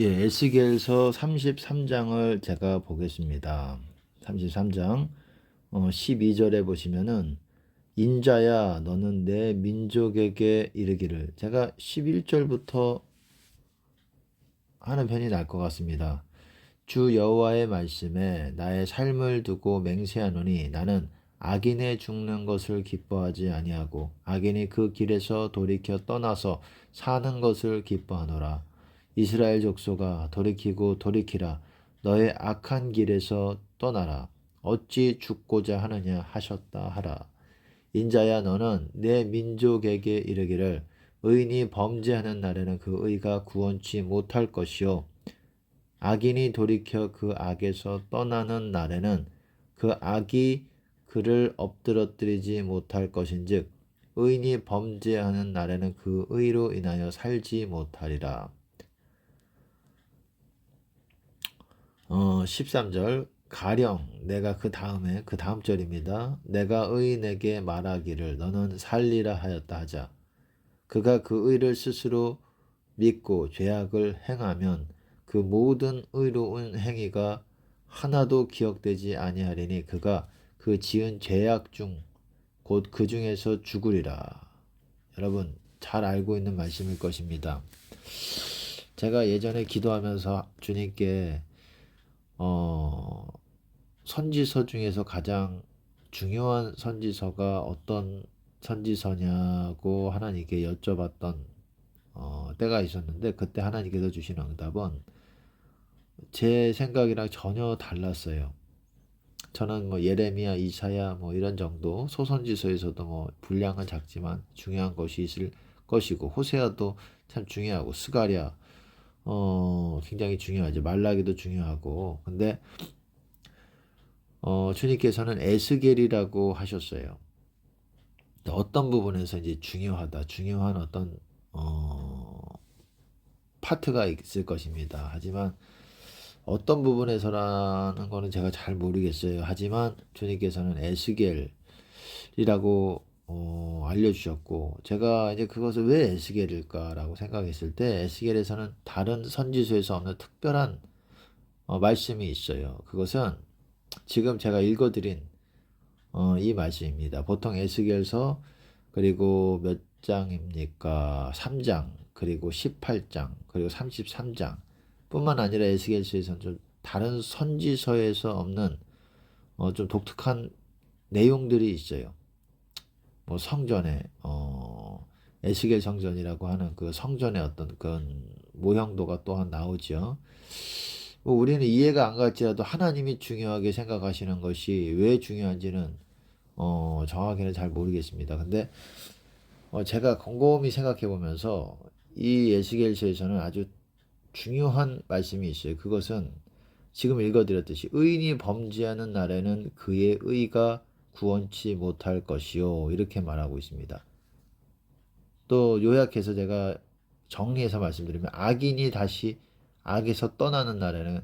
예, 에스겔서 33장을 제가 보겠습니다. 33장 어, 12절에 보시면은 인자야 너는 내 민족에게 이르기를 제가 11절부터 하는 편이 날 것 같습니다. 주 여호와의 말씀에 나의 삶을 두고 맹세하노니 나는 악인의 죽는 것을 기뻐하지 아니하고 악인이 그 길에서 돌이켜 떠나서 사는 것을 기뻐하노라. 이스라엘 족속아 돌이키고 돌이키라. 너의 악한 길에서 떠나라. 어찌 죽고자 하느냐 하셨다 하라. 인자야 너는 내 민족에게 이르기를 의인이 범죄하는 날에는 그 의가 구원치 못할 것이요. 악인이 돌이켜 그 악에서 떠나는 날에는 그 악이 그를 엎드러뜨리지 못할 것인즉 의인이 범죄하는 날에는 그 의로 인하여 살지 못하리라. 어, 13절 가령 내가 그 다음에 그 다음 절입니다. 내가 의인에게 말하기를 너는 살리라 하였다 하자. 그가 그 의를 스스로 믿고 죄악을 행하면 그 모든 의로운 행위가 하나도 기억되지 아니하리니 그가 그 지은 죄악 중 곧 그 중에서 죽으리라. 여러분 잘 알고 있는 말씀일 것입니다. 제가 예전에 기도하면서 주님께 어, 선지서 중에서 가장 중요한 선지서가 어떤 선지서냐고 하나님께 여쭤봤던 어, 때가 있었는데 그때 하나님께서 주신 응답은 제 생각이랑 전혀 달랐어요. 저는 뭐 예레미야, 이사야 뭐 이런 정도 소선지서에서도 뭐 분량은 작지만 중요한 것이 있을 것이고 호세아도 참 중요하고 스가랴 어 굉장히 중요하죠. 말라기도 중요하고 근데 어 주님께서는 에스겔이라고 하셨어요. 어떤 부분에서 이제 중요하다, 중요한 어떤 어 파트가 있을 것입니다. 하지만 어떤 부분에서라는 거는 제가 잘 모르겠어요. 하지만 주님께서는 에스겔이라고 어, 알려주셨고 제가 이제 그것을 왜 에스겔일까라고 생각했을 때 에스겔에서는 다른 선지서에서 없는 특별한 어, 말씀이 있어요. 그것은 지금 제가 읽어드린 어, 이 말씀입니다. 보통 에스겔서 그리고 몇 장입니까? 3장 그리고 18장 그리고 33장 뿐만 아니라 에스겔서에서는 좀 다른 선지서에서 없는 어, 좀 독특한 내용들이 있어요. 뭐 성전에 어, 에스겔 성전이라고 하는 그 성전의 어떤 그런 모형도가 또한 나오죠. 뭐 우리는 이해가 안 갈지라도 하나님이 중요하게 생각하시는 것이 왜 중요한지는 어, 정확히는 잘 모르겠습니다. 근데 어, 제가 곰곰이 생각해 보면서 이 에스겔서에서는 아주 중요한 말씀이 있어요. 그것은 지금 읽어드렸듯이 의인이 범죄하는 날에는 그의 의가 구원치 못할 것이요. 이렇게 말하고 있습니다. 또 요약해서 제가 정리해서 말씀드리면 악인이 다시 악에서 떠나는 날에는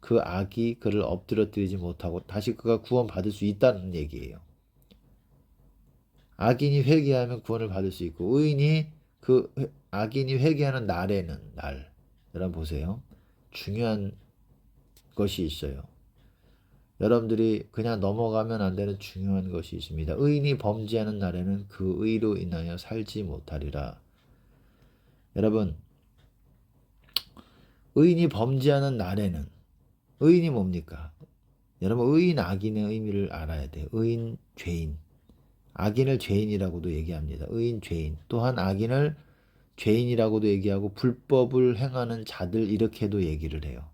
그 악이 그를 엎드려뜨리지 못하고 다시 그가 구원받을 수 있다는 얘기예요. 악인이 회개하면 구원을 받을 수 있고 의인이 그 악인이 회개하는 날에는 날 여러분 보세요. 중요한 것이 있어요. 여러분들이 그냥 넘어가면 안 되는 중요한 것이 있습니다. 의인이 범죄하는 날에는 그 의로 인하여 살지 못하리라. 여러분, 의인이 범죄하는 날에는 의인이 뭡니까? 여러분, 의인, 악인의 의미를 알아야 돼요. 의인, 죄인. 악인을 죄인이라고도 얘기합니다. 의인, 죄인. 또한 악인을 죄인이라고도 얘기하고 불법을 행하는 자들 이렇게도 얘기를 해요.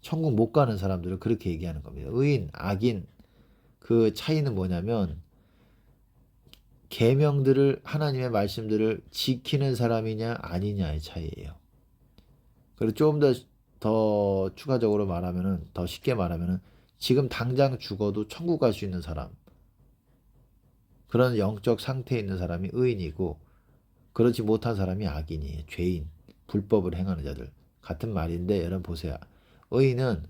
천국 못 가는 사람들을 그렇게 얘기하는 겁니다. 의인, 악인 그 차이는 뭐냐면 계명들을 하나님의 말씀들을 지키는 사람이냐 아니냐의 차이예요. 그리고 조금 더 더 추가적으로 말하면은 더 쉽게 말하면은 지금 당장 죽어도 천국 갈 수 있는 사람 그런 영적 상태에 있는 사람이 의인이고 그렇지 못한 사람이 악인이에요. 죄인, 불법을 행하는 자들 같은 말인데 여러분 보세요. 의인은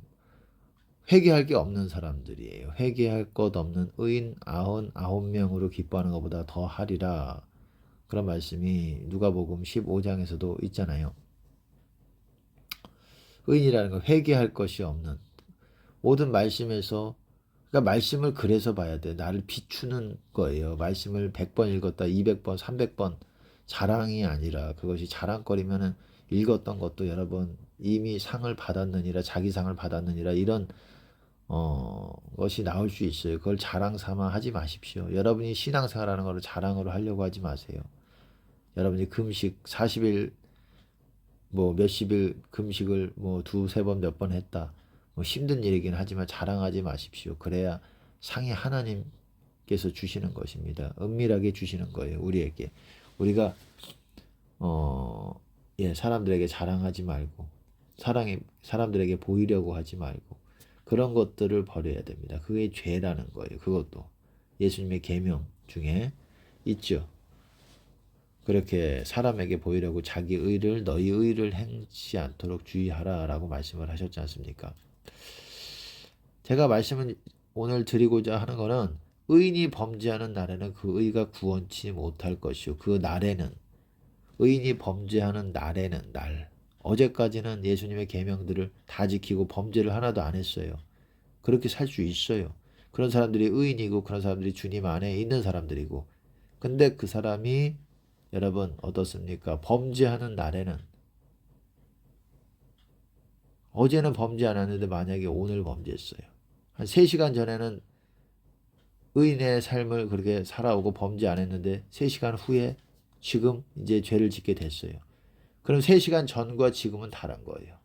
회개할 게 없는 사람들이에요. 회개할 것 없는 의인 아흔 아홉 명으로 기뻐하는 것보다 더 하리라. 그런 말씀이 누가복음 15장에서도 있잖아요. 의인이라는 건 회개할 것이 없는 모든 말씀에서 그러니까 말씀을 그래서 봐야 돼. 나를 비추는 거예요. 말씀을 100번 읽었다, 200번, 300번 자랑이 아니라 그것이 자랑거리면은 읽었던 것도 여러 번 이미 상을 받았느니라 자기 상을 받았느니라 이런 어 것이 나올 수 있어요. 그걸 자랑 삼아 하지 마십시오. 여러분이 신앙생활하는 거를 자랑으로 하려고 하지 마세요. 여러분이 금식 40일 뭐 몇십일 금식을 뭐 두세 번 몇 번 했다. 뭐 힘든 일이긴 하지만 자랑하지 마십시오. 그래야 상이 하나님께서 주시는 것입니다. 은밀하게 주시는 거예요. 우리에게. 우리가 어, 예, 사람들에게 자랑하지 말고 사랑이 사람들에게 보이려고 하지 말고 그런 것들을 버려야 됩니다. 그게 죄라는 거예요. 그것도 예수님의 계명 중에 있죠. 그렇게 사람에게 보이려고 자기 의를 너희 의를 행치 않도록 주의하라라고 말씀을 하셨지 않습니까? 제가 말씀을 오늘 드리고자 하는 것은 의인이 범죄하는 날에는 그 의가 구원치 못할 것이요 그 날에는 의인이 범죄하는 날에는 날 어제까지는 예수님의 계명들을 다 지키고 범죄를 하나도 안 했어요. 그렇게 살 수 있어요. 그런 사람들이 의인이고 그런 사람들이 주님 안에 있는 사람들이고 근데 그 사람이 여러분 어떻습니까? 범죄하는 날에는 어제는 범죄 안 했는데 만약에 오늘 범죄했어요. 한 3시간 전에는 의인의 삶을 그렇게 살아오고 범죄 안 했는데 3시간 후에 지금 이제 죄를 짓게 됐어요. 그럼 3시간 전과 지금은 다른 거예요.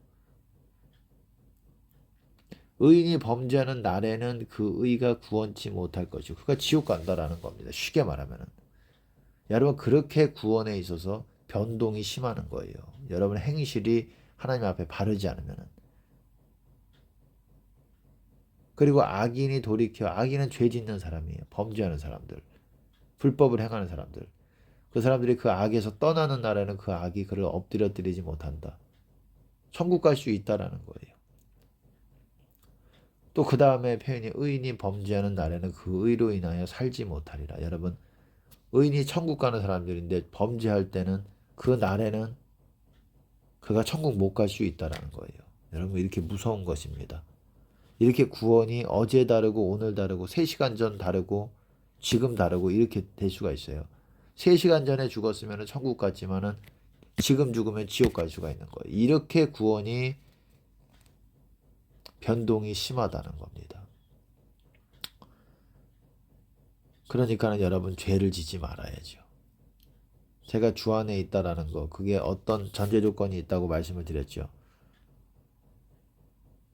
의인이 범죄하는 날에는 그 의가 구원치 못할 것이고 그가 지옥 간다라는 겁니다. 쉽게 말하면은. 여러분 그렇게 구원에 있어서 변동이 심하는 거예요. 여러분 행실이 하나님 앞에 바르지 않으면은. 그리고 악인이 돌이켜 악인은 죄 짓는 사람이에요. 범죄하는 사람들. 불법을 행하는 사람들. 그 사람들이 그 악에서 떠나는 날에는 그 악이 그를 엎드려뜨리지 못한다. 천국 갈 수 있다라는 거예요. 또 그 다음에 표현이 의인이 범죄하는 날에는 그 의로 인하여 살지 못하리라. 여러분 의인이 천국 가는 사람들인데 범죄할 때는 그 날에는 그가 천국 못 갈 수 있다라는 거예요. 여러분 이렇게 무서운 것입니다. 이렇게 구원이 어제 다르고 오늘 다르고 3시간 전 다르고 지금 다르고 이렇게 될 수가 있어요. 3시간 전에 죽었으면 천국 갔지만은 지금 죽으면 지옥 갈 수가 있는 거예요. 이렇게 구원이 변동이 심하다는 겁니다. 그러니까는 여러분 죄를 지지 말아야죠. 제가 주 안에 있다라는 거, 그게 어떤 전제 조건이 있다고 말씀을 드렸죠.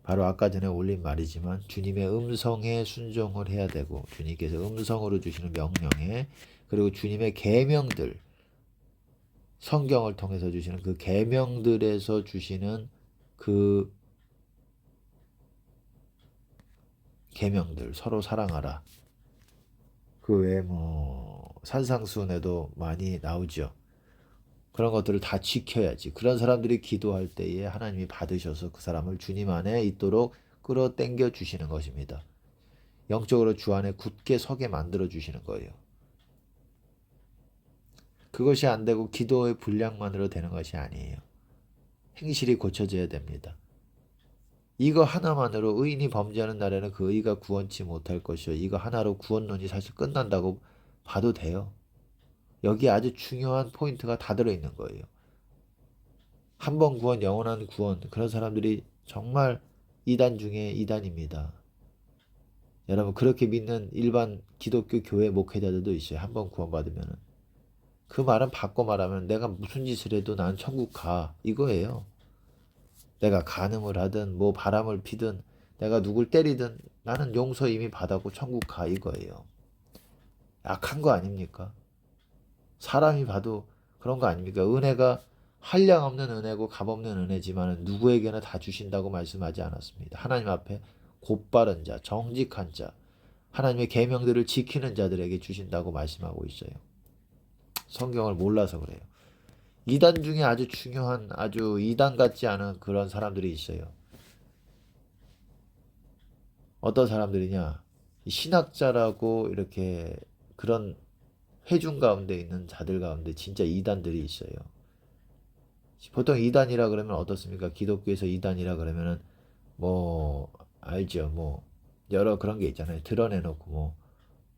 바로 아까 전에 올린 말이지만 주님의 음성에 순종을 해야 되고 주님께서 음성으로 주시는 명령에 그리고 주님의 계명들 성경을 통해서 주시는 그 계명들에서 주시는 그 계명들 서로 사랑하라. 그 외에 뭐 산상수훈에도 많이 나오죠. 그런 것들을 다 지켜야지. 그런 사람들이 기도할 때에 하나님이 받으셔서 그 사람을 주님 안에 있도록 끌어당겨 주시는 것입니다. 영적으로 주 안에 굳게 서게 만들어 주시는 거예요. 그것이 안 되고 기도의 분량만으로 되는 것이 아니에요. 행실이 고쳐져야 됩니다. 이거 하나만으로 의인이 범죄하는 날에는 그 의가 구원치 못할 것이요. 이거 하나로 구원론이 사실 끝난다고 봐도 돼요. 여기 아주 중요한 포인트가 다 들어있는 거예요. 한 번 구원, 영원한 구원. 그런 사람들이 정말 이단 중에 이단입니다. 여러분, 그렇게 믿는 일반 기독교 교회 목회자들도 있어요. 한 번 구원받으면. 그 말은 바꿔 말하면 내가 무슨 짓을 해도 난 천국 가. 이거예요. 내가 간음을 하든 뭐 바람을 피든 내가 누굴 때리든 나는 용서 이미 받았고 천국 가 이거예요. 약한 거 아닙니까? 사람이 봐도 그런 거 아닙니까? 은혜가 한량 없는 은혜고 값 없는 은혜지만 누구에게나 다 주신다고 말씀하지 않았습니다. 하나님 앞에 곧바른 자, 정직한 자, 하나님의 계명들을 지키는 자들에게 주신다고 말씀하고 있어요. 성경을 몰라서 그래요. 이단 중에 아주 중요한 아주 이단 같지 않은 그런 사람들이 있어요. 어떤 사람들이냐? 신학자라고 이렇게 그런 회중 가운데 있는 자들 가운데 진짜 이단들이 있어요. 보통 이단이라 그러면 어떻습니까? 기독교에서 이단이라 그러면은 뭐 알죠. 뭐 여러 그런 게 있잖아요. 드러내놓고 뭐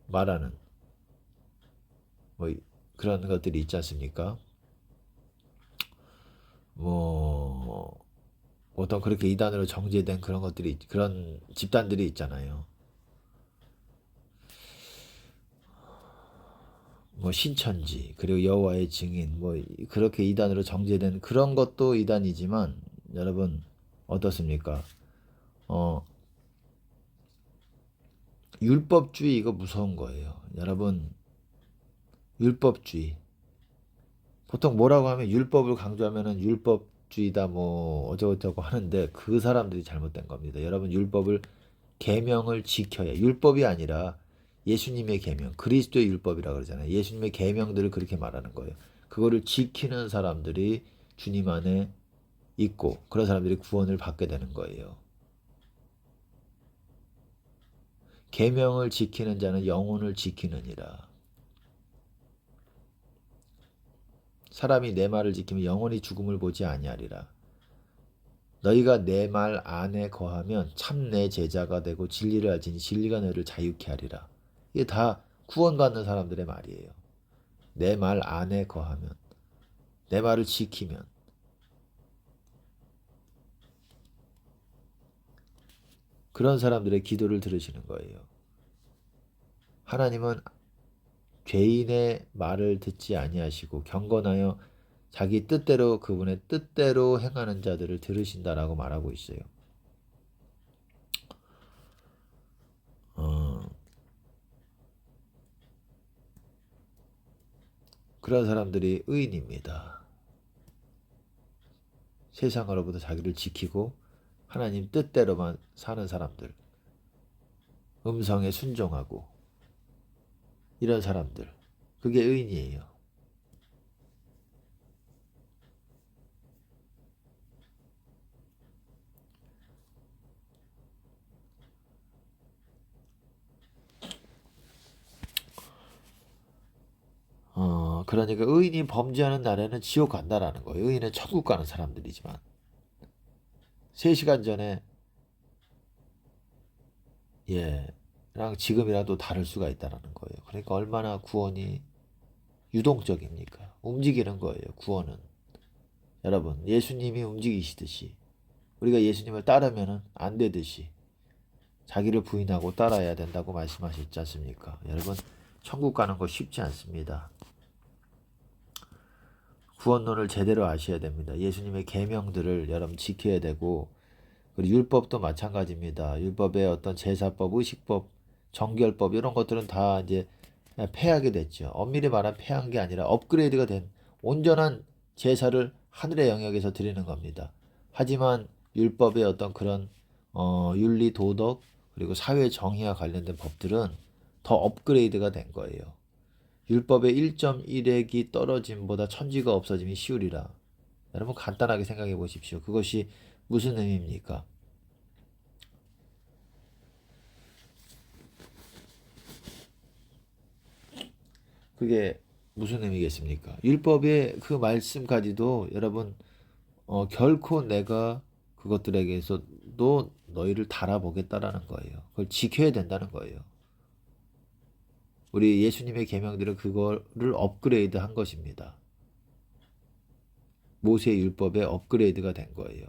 말하는 뭐 이- 그런 것들이 있지 않습니까? 뭐 보통 그렇게 이단으로 정제된 그런 것들이 있- 그런 집단들이 있잖아요. 뭐 신천지 그리고 여호와의 증인 뭐 이- 그렇게 이단으로 정제된 그런 것도 이단이지만 여러분 어떻습니까? 어 율법주의 이거 무서운 거예요. 여러분 율법주의 보통 뭐라고 하면 율법을 강조하면은 율법주의다 뭐 어쩌고저쩌고 하는데 그 사람들이 잘못된 겁니다. 여러분 율법을 계명을 지켜야 율법이 아니라 예수님의 계명, 그리스도의 율법이라 그러잖아요. 예수님의 계명들을 그렇게 말하는 거예요. 그거를 지키는 사람들이 주님 안에 있고 그런 사람들이 구원을 받게 되는 거예요. 계명을 지키는 자는 영혼을 지키느니라. 사람이 내 말을 지키면 영원히 죽음을 보지 아니하리라. 너희가 내 말 안에 거하면 참 내 제자가 되고 진리를 알지니 진리가 너희를 자유케 하리라. 이게 다 구원받는 사람들의 말이에요. 내 말 안에 거하면 내 말을 지키면 그런 사람들의 기도를 들으시는 거예요. 하나님은 죄인의 말을 듣지 아니하시고 경건하여 자기 뜻대로 그분의 뜻대로 행하는 자들을 들으신다라고 말하고 있어요. 어, 그런 사람들이 의인입니다. 세상으로부터 자기를 지키고 하나님 뜻대로만 사는 사람들, 음성에 순종하고 이런 사람들, 그게 의인이에요. 어, 그러니까 의인이 범죄하는 날에는 지옥 간다라는 거예요. 의인은 천국 가는 사람들이지만. 3시간 전에 예, 랑 지금이랑 또 다를 수가 있다라는 거예요. 그러니까 얼마나 구원이 유동적입니까? 움직이는 거예요. 구원은. 여러분, 예수님이 움직이시듯이 우리가 예수님을 따르면은 안 되듯이 자기를 부인하고 따라야 된다고 말씀하셨지 않습니까? 여러분, 천국 가는 거 쉽지 않습니다. 구원론을 제대로 아셔야 됩니다. 예수님의 계명들을 여러분 지켜야 되고 그리고 율법도 마찬가지입니다. 율법의 어떤 제사법, 의식법, 정결법 이런 것들은 다 이제 폐하게 됐죠. 엄밀히 말하면 폐한 게 아니라 업그레이드가 된 온전한 제사를 하늘의 영역에서 드리는 겁니다. 하지만 율법의 어떤 그런 어, 윤리, 도덕 그리고 사회 정의와 관련된 법들은 더 업그레이드가 된 거예요. 율법의 1.1액이 떨어짐보다 천지가 없어짐이 쉬우리라. 여러분 간단하게 생각해 보십시오. 그것이 무슨 의미입니까? 그게 무슨 의미겠습니까? 율법의 그 말씀까지도 여러분 어, 결코 내가 그것들에게서도 너희를 달아보겠다라는 거예요. 그걸 지켜야 된다는 거예요. 우리 예수님의 계명들은 그거를 업그레이드 한 것입니다. 모세 율법의 업그레이드가 된 거예요.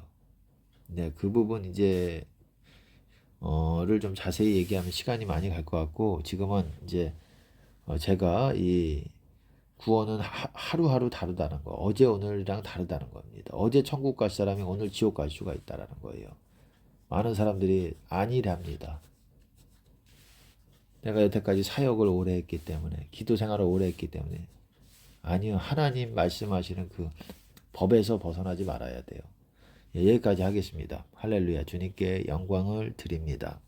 네, 그 부분 이제 어를 좀 자세히 얘기하면 시간이 많이 갈 것 같고 지금은 이제 어, 제가 이 구원은 하, 하루하루 다르다는 거, 어제 오늘이랑 다르다는 겁니다. 어제 천국 갈 사람이 오늘 지옥 갈 수가 있다라는 거예요. 많은 사람들이 아니랍니다. 내가 여태까지 사역을 오래 했기 때문에, 기도 생활을 오래 했기 때문에, 아니요, 하나님 말씀하시는 그 법에서 벗어나지 말아야 돼요. 예, 여기까지 하겠습니다. 할렐루야, 주님께 영광을 드립니다.